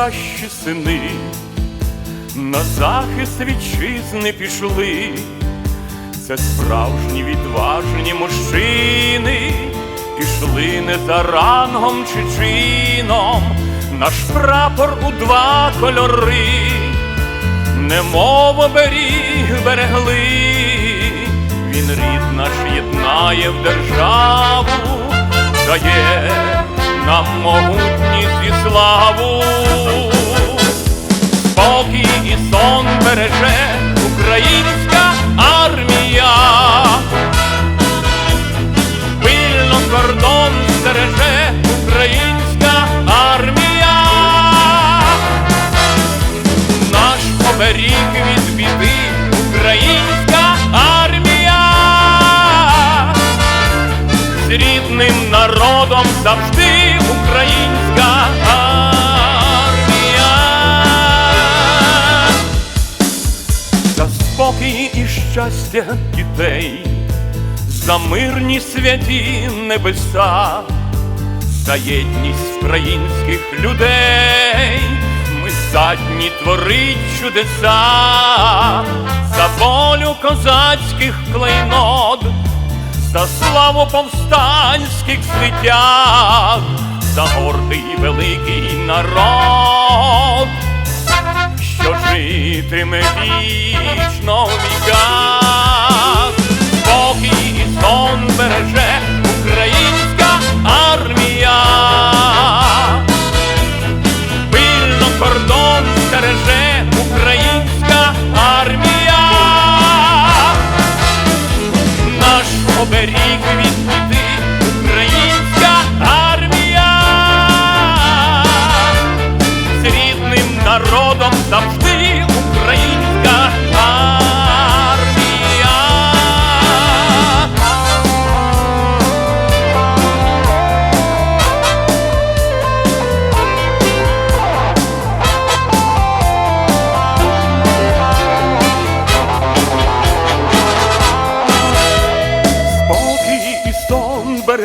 найкращі сини. На захист вітчизни пішли. Це справжні відважні мужчини, пішли не за рангом чи чином, наш прапор у два кольори, немов оберіг берегли, він рід наш єднає в державу, дає нам могутність і славу, спокій і сон береже українська армія, пильно кордон стереже українська армія, наш оберіг від біди, українська рідним народом завжди українська армія. За спокій і щастя дітей, за мирні святі небеса, за єдність українських людей, ми задні творить чудеса, за волю козацьких клейнот, за славу повстанських звитяг, за гордий великий народ що житиме вічно в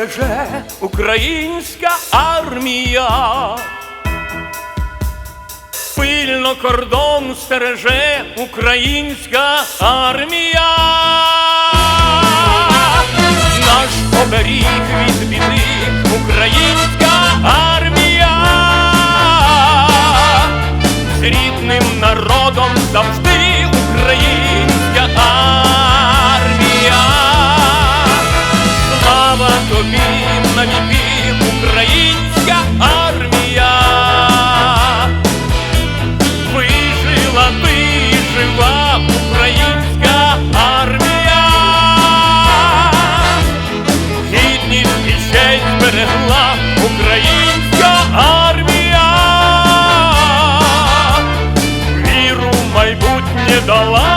береже українська армія пильно кордон стереже українська армія, наш оберіг від біди, Україна. dólar